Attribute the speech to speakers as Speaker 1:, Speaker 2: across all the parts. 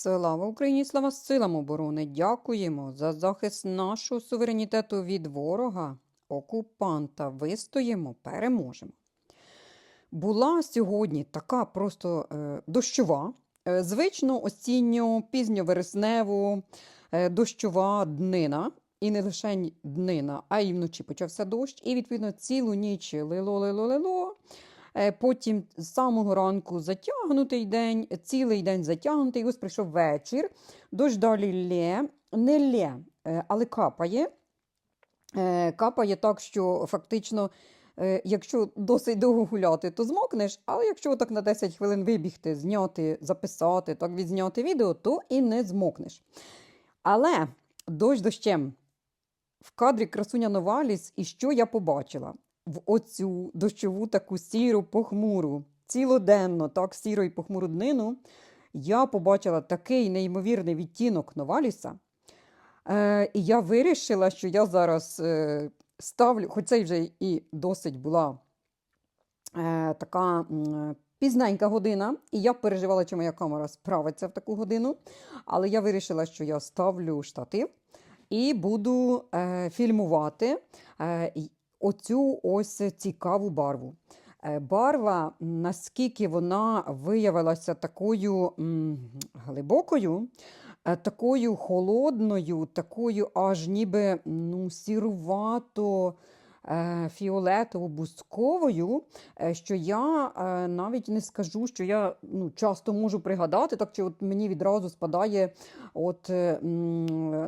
Speaker 1: Слава Україні, слава силам оборони! Дякуємо за захист нашого суверенітету від ворога, окупанта. Вистоїмо, переможемо. Була сьогодні така просто е, дощова, е, звично осінньо, пізньовересневу, е, дощова днина. І не лише днина, а й вночі почався дощ. І, відповідно, цілу ніч лило-лило-лило. Е, Потім з самого ранку затягнутий день, цілий день затягнутий, ось прийшов вечір. Дощ далі лє, не лє, е, але капає. Е, Капає так, що фактично, якщо досить довго гуляти, то змокнеш, але якщо так на 10 хвилин вибігти, зняти, записати, так відзняти відео, то і не змокнеш. Але дощ дощем. В кадрі красуня Новаліс, і що я побачила? В оцю дощову таку сіру похмуру, цілоденно, так, сіру і похмуру днину, я побачила такий неймовірний відтінок Новаліса. Е, і я вирішила, що я зараз е, ставлю, хоч це вже і досить була е, така м, пізненька година, і я переживала, чи моя камера справиться в таку годину. Але я вирішила, що я ставлю штатив і буду е, фільмувати е, оцю ось цікаву барву. Е, Барва, наскільки вона виявилася такою глибокою, е, такою холодною, такою аж ніби ну, сірувато. Е, Фіолетово-бусковою, е, що я е, навіть не скажу, що я ну, часто можу пригадати, так чи от мені відразу спадає от,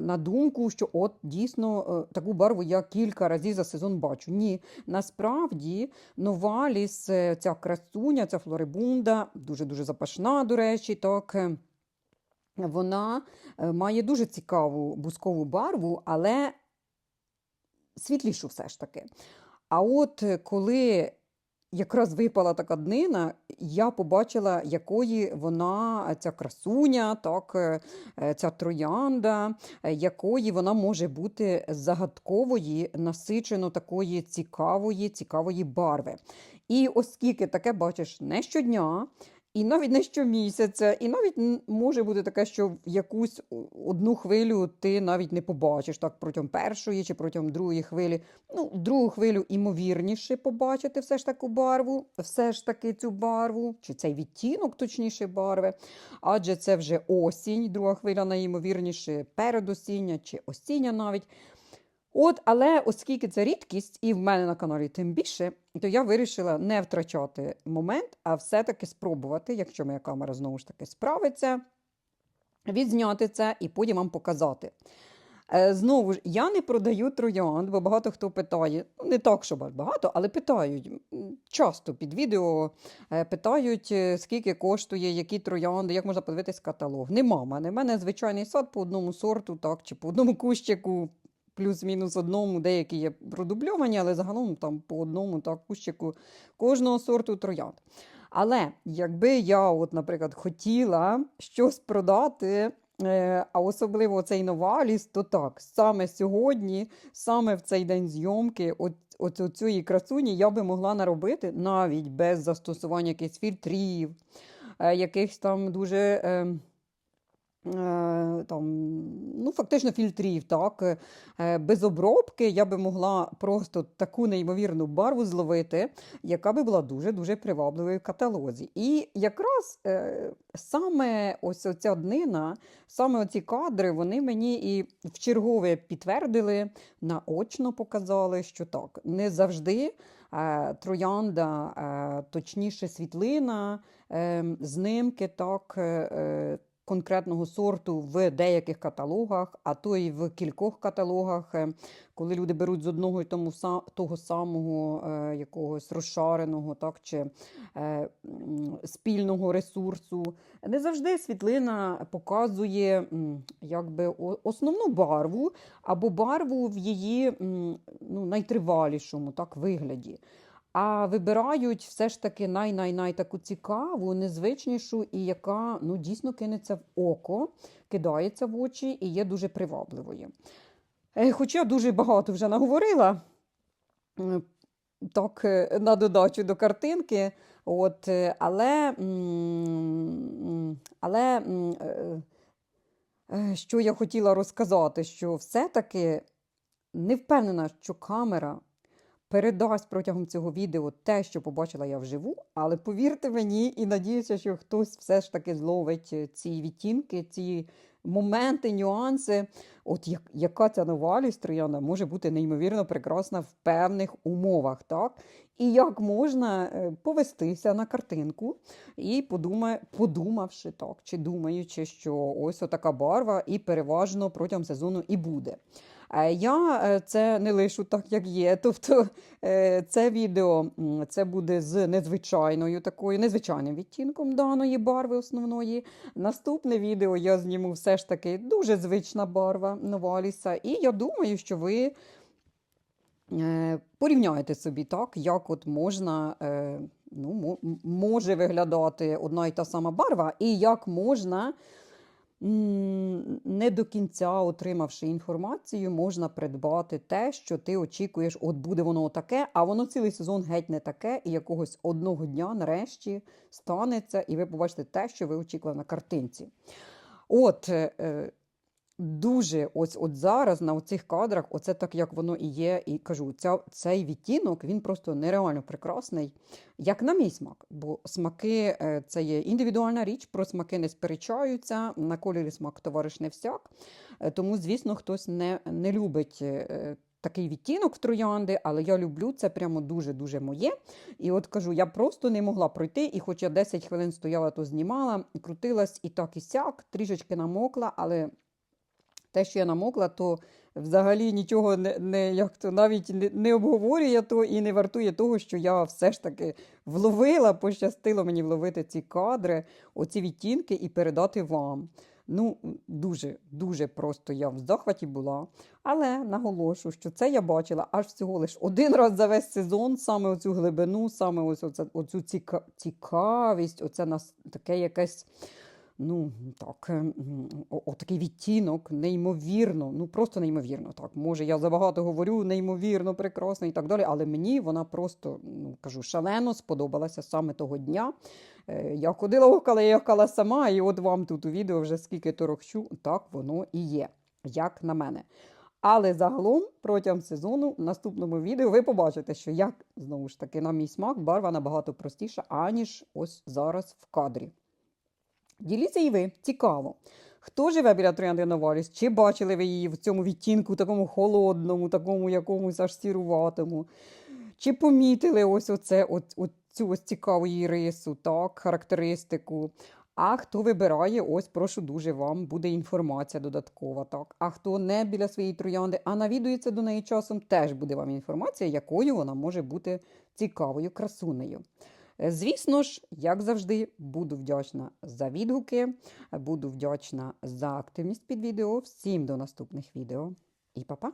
Speaker 1: на думку, що от дійсно таку барву я кілька разів за сезон бачу. Ні, насправді Новаліс, ця красуня, ця флорибунда, дуже-дуже запашна, до речі, так. Вона має дуже цікаву бускову барву, але світлішу все ж таки. А от е, коли якраз випала така днина, я побачила, якої вона, е, ця красуня, так, е, ця троянда, якої вона може бути загадкової, насичено такої цікавої, цікавої барви. І оскільки таке бачиш не щодня, і навіть не щомісяця, і навіть може бути таке, що в якусь одну хвилю ти навіть не побачиш так протягом першої чи протягом другої хвилі. Ну, другу хвилю імовірніше побачити все ж таку барву, все ж таки цю барву, чи цей відтінок, точніше, барви. Адже це вже осінь, друга хвиля найімовірніше передосіння чи осіння навіть. От, але оскільки це рідкість, і в мене на каналі тим більше, то я вирішила не втрачати момент, а все-таки спробувати, якщо моя камера знову ж таки справиться, відзняти це і потім вам показати. Е, Знову ж, я не продаю троянд, бо багато хто питає, ну не так, що багато, але питають. Часто під відео е, питають, е, скільки коштує, які троянди, як можна подивитись каталог. Нема мене. У мене звичайний сад по одному сорту, так, чи по одному кущику, плюс-мінус одному, деякі є продубльовані, але загалом там по одному так, кущику кожного сорту троянд. Але якби я, от, наприклад, хотіла щось продати, е, а особливо цей новаліс, то так, саме сьогодні, саме в цей день зйомки, от, от цієї красуні я би могла наробити навіть без застосування якихось фільтрів, е, якихось там дуже. Е, там, ну, фактично фільтрів, так, е, без обробки я би могла просто таку неймовірну барву зловити, яка би була дуже-дуже привабливою в каталозі. І якраз е, саме ось ця днина, саме оці кадри, вони мені і в чергове підтвердили, наочно показали, що так, не завжди троянда, точніше світлина, е, знимки, так. Конкретного сорту в деяких каталогах, а то й в кількох каталогах, е, коли люди беруть з одного і тому того самого е, якогось розшареного, так чи е, спільного ресурсу. Не завжди світлина показує якби основну барву або барву в її ну, найтривалішому так, вигляді. А вибирають все ж таки най-най-най таку цікаву, незвичнішу і яка ну, дійсно кинеться в око, кидається в очі і є дуже привабливою. Е, Хоча дуже багато вже наговорила, так, е, на додачу до картинки, от, е, але, але що я хотіла розказати, що все-таки не впевнена, що камера передасть протягом цього відео те, що побачила я вживу, але повірте мені і надіюся, що хтось все ж таки зловить е, ці відтінки, ці моменти, нюанси. От як, яка ця нова лістрояна може бути неймовірно прекрасна в певних умовах, так? І як можна е, повестися на картинку і подумає, подумавши так, чи думаючи, що ось отака барва, і переважно протягом сезону і буде. Е, Я е, це не лишу так, як є. Тобто е, це відео це буде з незвичайною такою, незвичайним відтінком даної барви основної. Наступне відео я зніму все ж таки дуже звична барва Новаліса. І я думаю, що ви порівняєте собі так, як от можна. Ну, може виглядати одна і та сама барва, і як можна не до кінця отримавши інформацію, можна придбати те, що ти очікуєш, от буде воно таке, а воно цілий сезон геть не таке, і якогось одного дня нарешті станеться, і ви побачите те, що ви очікували на картинці. От е, е, дуже ось от зараз на цих кадрах, оце так як воно і є, і кажу, ця, цей відтінок він просто нереально прекрасний, як на мій смак. Бо смаки е, це є індивідуальна річ, про смаки не сперечаються, на кольорі смак товариш не всяк. Е, Тому, звісно, хтось не, не любить. е, Такий відтінок в троянди, але я люблю це прямо дуже-дуже моє. І от кажу, я просто не могла пройти, і хоч я 10 хвилин стояла, то знімала, крутилась і так і сяк, трішечки намокла, але те, що я намокла, то взагалі нічого не, не як то навіть не, не обговорює то і не вартує того, що я все ж таки вловила, пощастило мені вловити ці кадри, оці відтінки і передати вам. Ну, дуже, дуже просто я в захваті була. Але наголошу, що це я бачила аж всього лиш один раз за весь сезон, саме оцю глибину, саме ось оце, оцю ціка, цікавість, оце нас таке якесь. Ну, так, е, отакий відтінок, неймовірно, ну просто неймовірно. Так, може, я забагато говорю, неймовірно, прекрасно і так далі, але мені вона просто, ну кажу, шалено сподобалася саме того дня. Е, Я ходила окала, я окала сама, і от вам тут у відео вже скільки торохчу, так воно і є, як на мене. Але загалом протягом сезону в наступному відео ви побачите, що як знову ж таки на мій смак барва набагато простіша, аніж ось зараз в кадрі. Діліться і ви, цікаво. Хто живе біля троянди Новаліс? Чи бачили ви її в цьому відтінку, такому холодному, такому якомусь аж сіруватому? Чи помітили ось оце, от цю ось цікаву її рису, так, характеристику? А хто вибирає, ось прошу дуже вам, буде інформація додаткова. так. А хто не біля своєї троянди, а навідується до неї часом, теж буде вам інформація, якою вона може бути цікавою красунею. Звісно ж, як завжди, буду вдячна за відгуки, буду вдячна за активність під відео. Всім до наступних відео і па-па!